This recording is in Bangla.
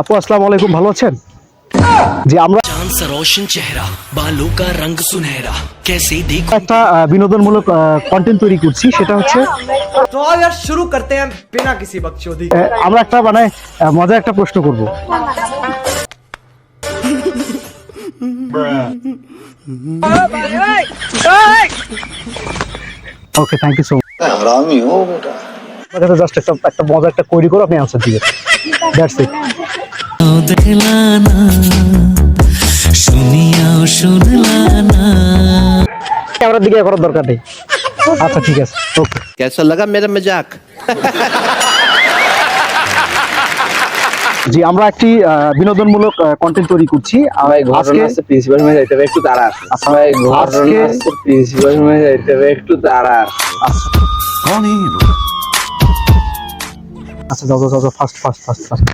আপু আসসালাম আলাইকুম ভালো আছেন? যে আমরা একটা বিনোদনমূলক কন্টেন্ট তৈরি করছি সেটা হচ্ছে শুরু করতে আমরা একটা মানে, মজার একটা প্রশ্ন করব। Okay thank you so much just একটা একটা মজা একটা করো আপনি আনসার দিবেন দ্যাটস ইট ক্যামেরার দিকে করার দরকার নেই। আচ্ছা ঠিক আছে। ওকে কেসা লাগা মেরা মজাক? জি আমরা একটি বিনোদনমূলক কন্টেন্ট তৈরি করছি। আজকে প্রিন্সিপাল মেয়ে যাইতে হবে একটু তারা আচ্ছা, আজকে প্রিন্সিপাল মেয়ে যাইতে হবে একটু তারা আচ্ছা। আচ্ছা যাও যাও যাও ফাস্ট ফাস্ট ফাস্ট ফাস্ট